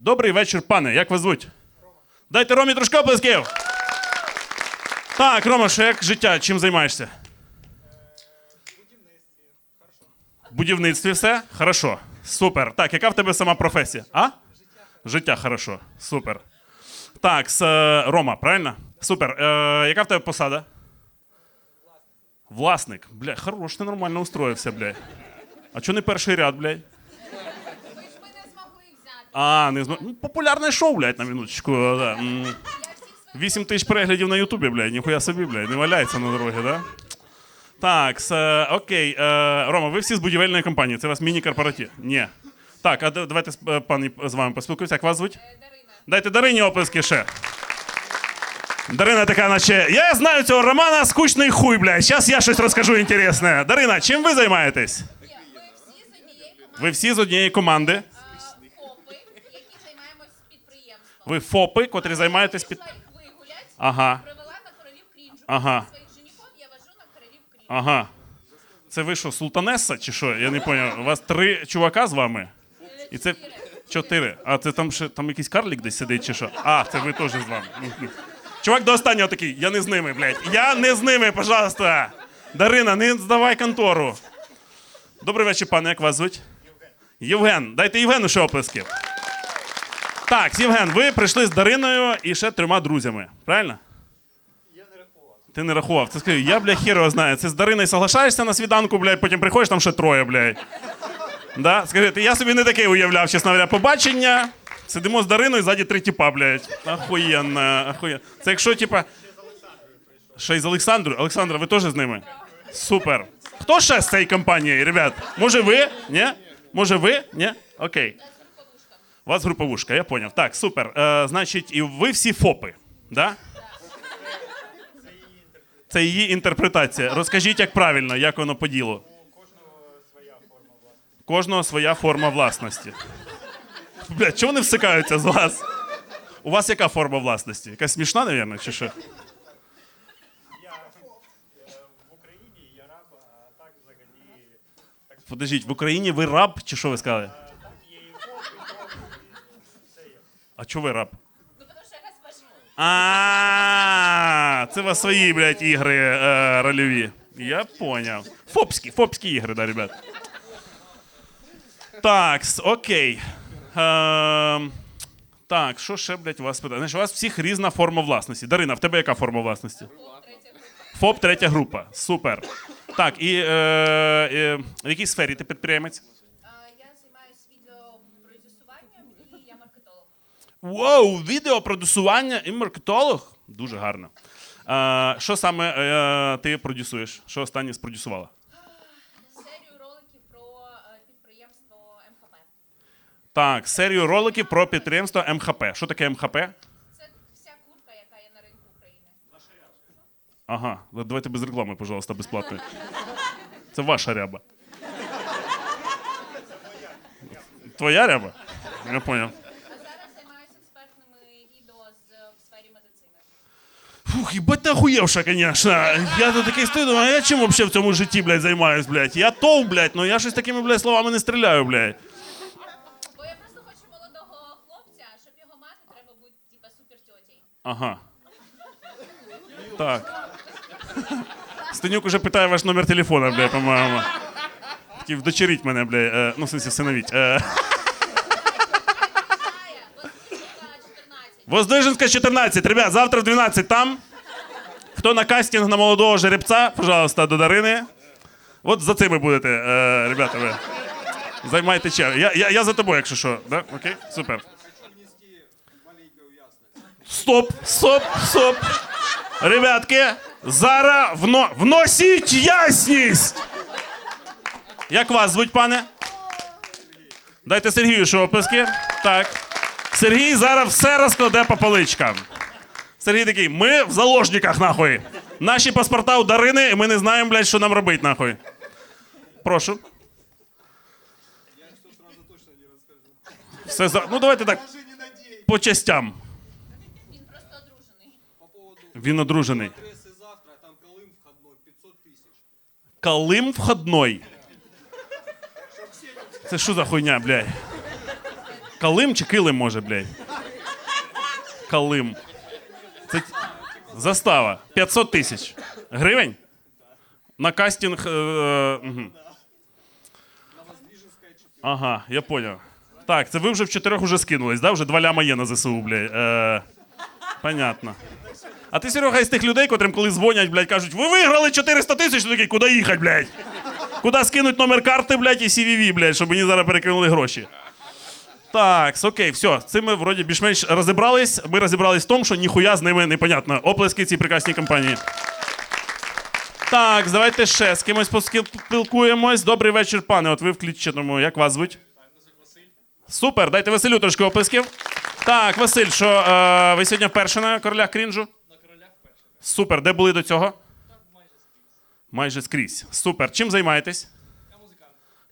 Добрий вечір, пане. Як вас звуть? Дайте Ромі трошки оплесків. Так, Рома, що як життя? Чим займаєшся? В будівництві все? Хорошо. Супер. Так, яка в тебе сама професія? А? Життя, хорошо. Супер. Так, с, е, Рома, правильно? Супер. Е, яка в тебе посада? Власник. Бля, хорош, ти нормально устроївся, бля. А чого не перший ряд, блядь? Ви ж ми не змогли взяти. А, не зна... ну, популярне шоу, блядь, на минуточку. Да. М. Я всіх своїх 8 тисяч переглядів на Ютубі, блядь, ніхуя собі, блядь, не валяється на дорогі, да? Так, с, е, окей. Е, Рома, ви всі з будівельної компанії. Це у вас міні-корпоратив? Ні. Так, а да- давайте е, пан з вами поспілкуюся. Як вас звуть? е, Дарина. Дайте Дарині оплески ще. Дарина така, наче. Я знаю цього Романа скучний хуй, блядь. Зараз я щось розкажу інтересне. Дарина, чим ви займаєтесь? Ні, всі з однієї команди Ви всі з однієї команди. е, ФОПи, які займаємось підприємством. Ви ФОПи, котрі займаєтесь під. Ага. привела на королів крінжу. Ага. Своїх женихов я вожу на королів крінжу. Ага. Це ви що, султанеса чи що? Я не зрозумів. У вас три чувака з вами? І це чотири. А це там ще там якийсь карлік десь сидить чи що? А, це ви теж з вами. Чувак до останнього такий, я не з ними, блядь. Я не з ними, пожалуйста. Дарина, не здавай контору. Добрий вечір, пане, як вас звуть? Євген. Дайте Євгену ще оплесків. Так, Євген, ви прийшли з Дариною і ще трьома друзями. Правильно? Ти не рахував. Ти скажи, я, бля, його знаю. Це з Дариною соглашаєшся на свіданку, блядь, потім приходиш, там ще троє, блядь. Да? Скажи, ти, я собі не такий уявляв, чесно говоря, побачення. Сидимо з Дариною, ззаді три тіпа, блядь. Ахуєнно, ахуєнно. Це якщо, типа. Ще й з Олександрою. Олександра, ви теж з ними? Супер. Хто ще з цієї компанії, ребят? Може ви? Ні? Може ви? Ні? Окей. Вас груповушка, я поняв. Так, супер. Е, значить, і ви всі ФОПи, да? Це її інтерпретація. Розкажіть, як правильно, як воно по ділу. Кожного своя форма власності. Бля, чого вони всикаються з вас? У вас яка форма власності? Якась смішна, напевно, чи що? Я в Україні я раб, а так взагалі Подождіть, в Україні ви раб, чи що ви сказали? є і ФОП, і ФОП, і все є. А чого ви раб? Ну. А, це у вас свої, блядь, ігри е, рольові. Я поняв. Фопські, фопські ігри, да, ребят. Так, окей. Ем, так, що ще, блядь, у вас питає? Значить, у вас всіх різна форма власності. Дарина, в тебе яка форма власності? ФОП третя група. Супер. Так, і е, е, в якій сфері ти підприємець? Е, Я займаюся відеопродюсуванням і я маркетолог. Воу, відеопродюсування і маркетолог. Дуже гарно. Е, що саме е, ти продюсуєш? Що останнє спродюсувала? Серію роликів про е, підприємство МХП. Так, серію роликів про підприємство МХП. Що таке МХП? Це вся курка, яка є на ринку України. Ага, да- давайте без реклами, пожалуйста, безплатно. Це ваша ряба. Твоя ряба? Я поняв. А зараз займаюся експертними відео з, в сфері медицини. Їбать ти охуєвша, конечно. Я тут такий стою, думаю, а я чим вообще в цьому житті, блядь, займаюсь, блядь? Я тов, блядь, ну я щось такими, блядь, словами не стріляю, блядь. Бо я просто хочу молодого хлопця, щоб його мати, треба бути типа супер тьотєю. Ага. Так. Стенюк уже питає ваш номер телефона, бля, по-моєму. Такий вдочеріть мене, бля. Е, ну, в смысле, всиновіть. Е, Знає, Воздвиженка 14. Воздвиженська 14. Ребят, завтра в 12 там. Хто на кастинг на молодого жеребця, пожалуйста, до Дарини. От за цими будете, е, ребята, ви. Займайте чергу. Я, я, я за тобою, якщо що. Да? Окей? Супер. Стоп, стоп, стоп. Ребятки, зараз вно... вносіть ясність. Як вас звуть, пане? Дайте Сергію ще описки. Так. Сергій зараз все розкладе по поличкам. Сергій такий, ми в заложниках, нахуй. Наші паспорта у Дарини, і ми не знаємо, блядь, що нам робити, нахуй. Прошу. Все за... Ну, давайте так. По частям. Він просто одружений. Він одружений. Адресы завтра, там Колым входной, 500 тысяч. Калим входной. Це що за хуйня, блядь? Калим чи килим може, блядь? Калим. Це застава. 500 тисяч. Гривень? На кастинг. Е. Ага, я поняв. Так, це ви вже в чотирьох уже скинулись, да? Вже два ляма є на ЗСУ, блядь. Е, понятно. А ти, Серега, із тих людей, котрим коли дзвонять, блядь, кажуть, ви виграли 400 тисяч, ти такий, куди їхати, блядь? Куди скинуть номер карти, блядь, і CVV, блядь, щоб мені зараз перекинули гроші. Так, окей, все. З цим ми вроді більш-менш розібрались. Ми розібрались в тому, що ніхуя з ними непонятно. Оплески цій прекрасній компанії. Так, давайте ще з кимось поспілкуємось. Добрий вечір, пане. От ви включеному. Як вас звуть? Супер, дайте Василю трошки оплесків. Так, Василь, що е, ви сьогодні вперше на королях крінжу? На королях вперше. Супер, де були до цього? Майже скрізь. Майже скрізь. Супер. Чим займаєтесь?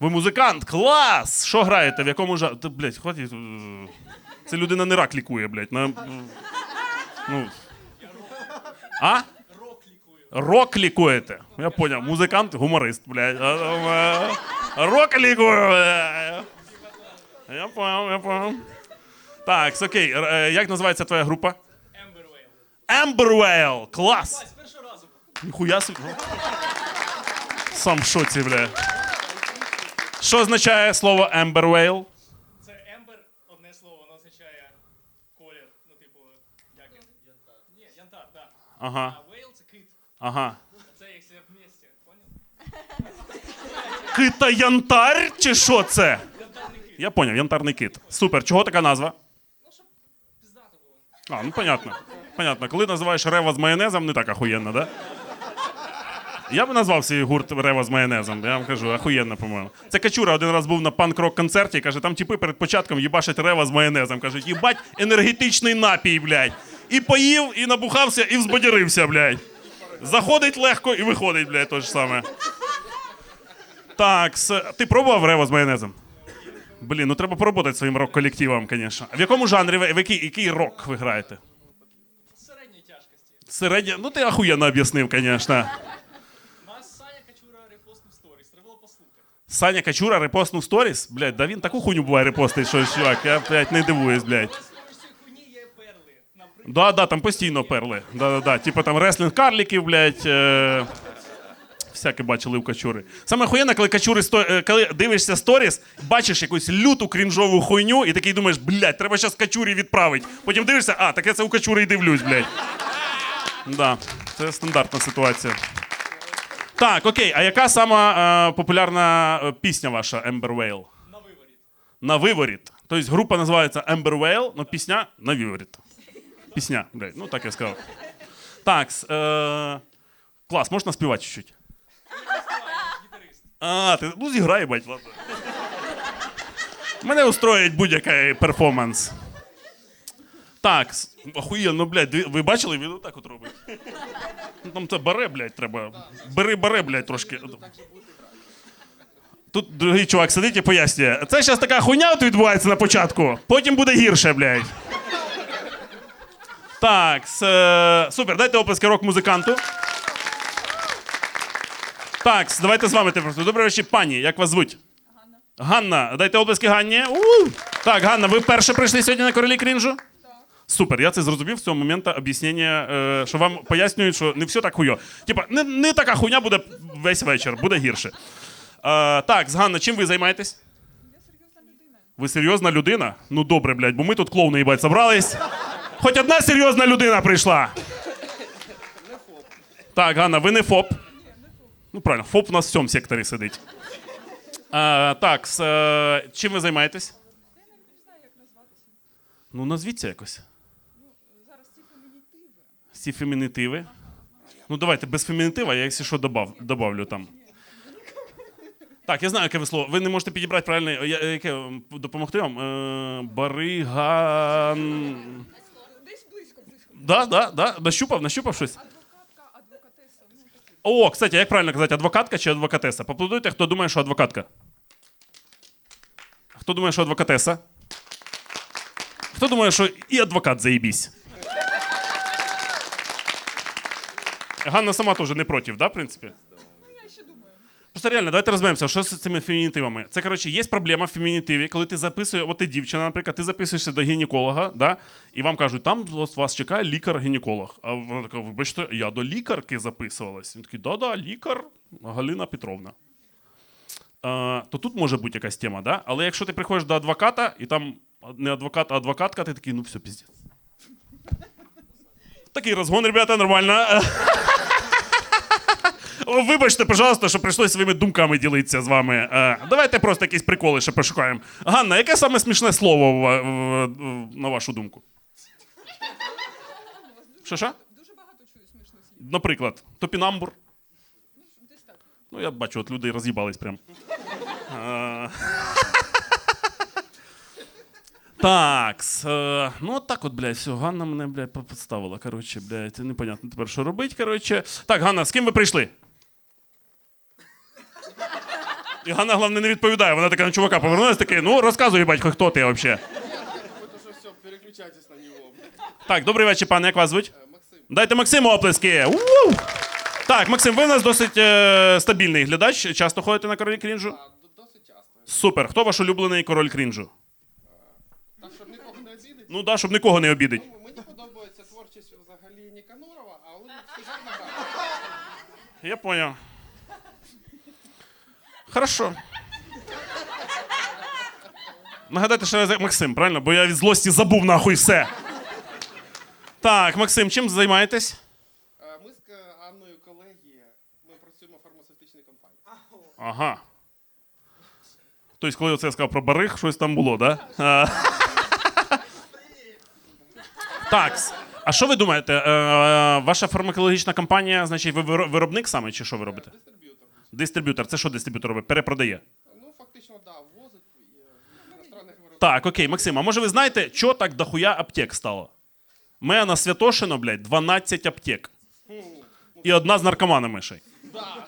Ви музикант, клас! Що граєте? В якому жанрі? Та, блядь, хватить. е, Це людина не рак лікує, блядь. На... Ну. А? Рок лікуєте. Я поняв. Музикант, гуморист, блядь. Рок лікую. Я поняв, я поняв. Так, окей. Е, Як називається твоя група? Ембервейл. Клас! Ніхуя собі. Сам в шоці, бля. Що означає слово Amberwell? Це ембер, одне слово, воно означає колір. Ну, типу, як він? Янтар. Ні, янтар, так. Да. Ага, А вейл це кит. ага. Це як все вместе, поняв? Кита янтар чи що це? Янтарний кит. Я поняв, янтарний кит. Супер. Чого така назва? Ну, щоб піздато було. А, ну понятно. Понятно. Коли називаєш рева з майонезом, не так ахуєнно, да? Я б назвав свій гурт Рева з майонезом, я вам кажу, ахуєнно, по-моєму. Це Качура один раз був на панк-рок концерті і каже, там типи перед початком їбашать рева з майонезом. Кажуть, їбать енергетичний напій, блядь. І поїв, і набухався, і взбадярився, блядь. Заходить легко і виходить, блядь, то ж саме. Так, с- ти пробував рева з майонезом? Блін, ну треба поработати своїм рок-колективом, звісно. В якому жанрі ви в який, який рок ви граєте? Середньої тяжкості. Середня. Ну ти ахуєнно об'яснив, звісно. Нас Саня Качура репостнув сторіс. Треба було послухати. Саня Качура репостнув сторіс. Блядь, да він таку хуйню буває репостить, що чувак, я, блядь, не дивуюсь. Наприклад, Да, да, там постійно перли. Да, да, да. Типа там реслінг карліків, блядь. Е... Всяке бачили у качури. Саме охуєнно, коли качури сто... е, коли дивишся сторіс, бачиш якусь люту крінжову хуйню, і такий думаєш, блядь, треба зараз качурі відправити. Потім дивишся, а, так я це у качури і дивлюсь, блядь. Да, це стандартна ситуація. Так, окей, а яка сама е, популярна е, пісня ваша Ember Whale? на виворіт. На виворіт. Тобто група називається Ember Whale, але пісня на виворіт. Пісня, блядь, ну так я сказав. Так, с- е, клас, можна співати чуть-чуть? А, ти ну зіграй, бать, ладно. Мене устроїть будь-який перформанс. Так, охуєнно, блядь, ви- бачили, він отак от робить. Ну, Там це баре, блядь, треба. Бери баре, блядь, трошки. Тут другий чувак сидить і пояснює. Це зараз така хуйня от відбувається на початку, потім буде гірше, блядь. Так, е, супер, дайте оплески рок-музиканту. Так, давайте з вами тепер. Добрий вечір, пані. Як вас звуть? Ганна. Ганна, дайте оплески Ганні. У! Так, Ганна, ви вперше прийшли сьогодні на королі крінжу? Супер, я це зрозумів з цього моменту об'яснення, е, що вам пояснюють, що не все так хуйо. Типа, не, не така хуйня буде весь вечір, буде гірше. Е, так, Ганна, чим ви займаєтесь? Ви серйозна людина? Ну добре, блядь, бо ми тут клоуни, їбать, собрались. Хоч одна серйозна людина прийшла. Так, Ганна, ви не ФОП. Ну, правильно, ФОП у нас в цьому секторі сидить. А, так, з, е, чим ви займаєтесь? Не знаю, як назватися. Ну, назвіться якось. Ну, зараз ці фемінітиви. Ці фемінітиви. Ну, давайте без фемінітива, я, якщо що, добав, добавлю там. Так, я знаю, яке ви слово. Ви не можете підібрати правильне. Я, яке допомогти вам? Е, бариган. Десь близько, близько. Да, да, да. Нащупав, нащупав щось. О, кстати, як правильно казати, адвокатка чи адвокатеса? Поплодуйте, хто думає, що адвокатка. Хто думає, що адвокатеса? Хто думає, що і адвокат заїбісь? Ганна сама теж не проти, да, в принципі? Я ще думаю. Просто реально, давайте розберемося, що з цими фемінітивами. Це, коротше, є проблема в фемінітиві, коли ти записуєш, от ти дівчина, наприклад, ти записуєшся до гінеколога, да, і вам кажуть, там от вас чекає лікар-гінеколог. А вона така, вибачте, я до лікарки записувалась. Він такий, да-да, лікар Галина Петровна. А, то тут може бути якась тема, да? але якщо ти приходиш до адвоката, і там не адвокат, а адвокатка, ти такий, ну все, піздець. Такий розгон, ребята, нормально. О, вибачте, пожалуйста, що прийшлося своїми думками ділитися з вами. Е, давайте просто якісь приколи ще пошукаємо. Ганна, яке саме смішне слово в- в- в- на вашу думку? Що що? Дуже багато чую смішних слів. Наприклад, топінамбур. Ну, я бачу, от люди роз'їбались прям. Е, Так, е, ну от так от, блядь, все, Ганна мене, блядь, підставила. Коротше, блядь, непонятно тепер, що робити. Коротше. Так, Ганна, з ким ви прийшли? І Ганна, головне, не відповідає. Вона така на чувака повернулася, такий, ну розказуй, батько, хто ти взагалі. Все, переключайтесь на него. Так, добрий вечір, пане, як вас звуть? Э, Максим, Дайте Максиму оплески. У! Так, Максим, ви у нас досить е, стабільний глядач. Часто ходите на королі крінжу? а, д- досить часто. Супер. Хто ваш улюблений король крінжу? Так, щоб нікого не обідати. Ну да, щоб нікого не обідить. Ну, мені подобається творчість взагалі Ніканорова, а Олексій гарно грає. Я понял. Хорошо. Нагадайте, що я Максим, правильно? Бо я від злості забув нахуй все. Так, Максим, чим займаєтесь? Е, Ми з е, Анною колеги, ми працюємо в фармацевтичній компанії. Ага. Тобто, коли оце я сказав про барих, щось там було, да? Так. А що ви думаєте? Е, ваша фармакологічна компанія, значить, ви виро- виробник саме, чи що ви робите? Дистриб'ютор. Дистриб'ютор. Це що дистриб'ютор робить? Перепродає. Ну, фактично, да, ввозить е, іностранних виробників. Так, окей, Максим, а може ви знаєте, що так дохуя аптек стало? Мене на Святошино, блядь, 12 аптек. І одна з наркоманами ще. й. Да.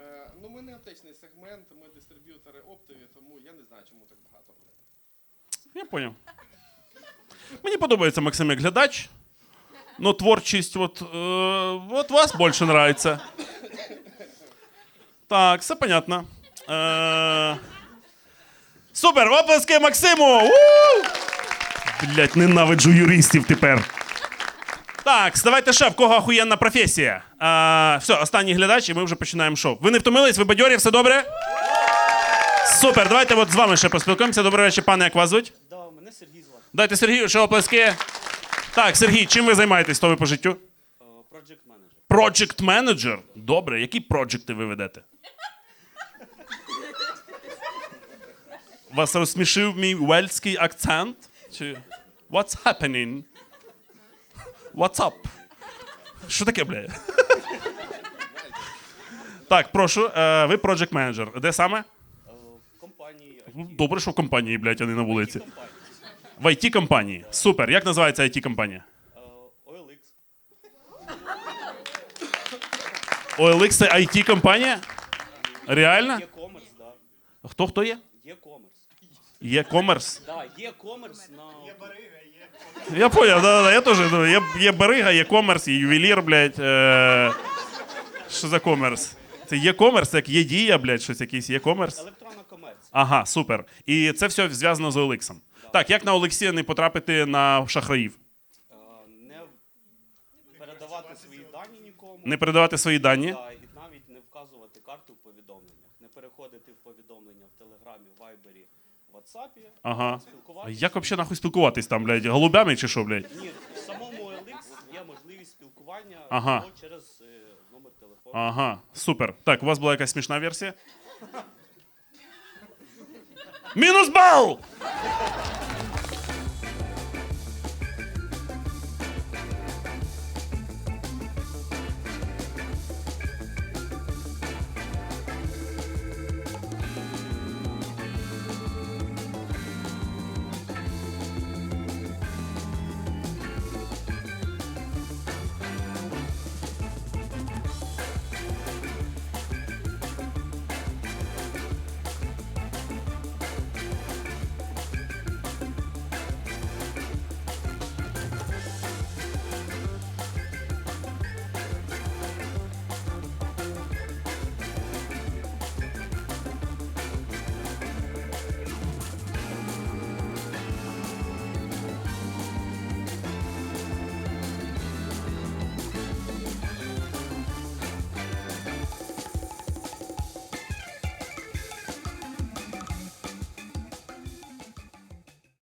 Е, Ну, ми не аптечний сегмент, ми дистриб'ютори оптові, тому я не знаю, чому так багато. Я поняв. Мені подобається Максим як глядач. Но творчість, от, е, от вас більше нравиться. Так, все понятно. Е, супер! Оплески Максиму! У! Блять, ненавиджу юристів тепер. Так, давайте ще, в кого охуєнна професія. Е, все, останній глядач, і ми вже починаємо шоу. Ви не втомились? Ви бадьорі, все добре? Супер, давайте от з вами ще поспілкуємося. Добрий вечір, пане, як вас звуть? Да, мене Сергій звати. Дайте Сергію ще оплески. Так, Сергій, чим ви займаєтесь? Хто ви по життю? Project менеджер. Project менеджер. Добре, які проджекти ви ведете? Вас розсмішив мій уельський акцент? Чи What's happening? What's up? Що таке, бля? Так, прошу, е, ви project менеджер. Де саме? Е, В компанії. Добре, що в компанії, блядь, а не на вулиці. В IT компанії. Супер. Як називається IT компанія? Е, OLX. OLX це IT компанія? Реально? Хто хто є? Є комерс. Да, є-комерс на... Я поняв, да, да, я теж. ну, Є, є барига, є комерс, є ювелір, блядь. Е, що за комерс? Це є комерс, як є дія, блядь, щось якийсь є комерс. Електронна комерція. Ага, супер. І це все зв'язано з OLX. Так, як на OLX не потрапити на шахраїв? Е, Не передавати свої дані нікому. Не передавати свої дані? Да, і навіть не вказувати карту в повідомленнях. Не переходити в повідомлення в Телеграмі, Вайбері, Ватсапі. Ага. А Спілкуватися. як взагалі нахуй спілкуватись там, блядь? Голубями чи що, блядь? Ні, в самому OLX є можливість спілкування Ага. або через е, номер телефону. Ага, супер. Так, у вас була якась смішна версія? Мінус бал!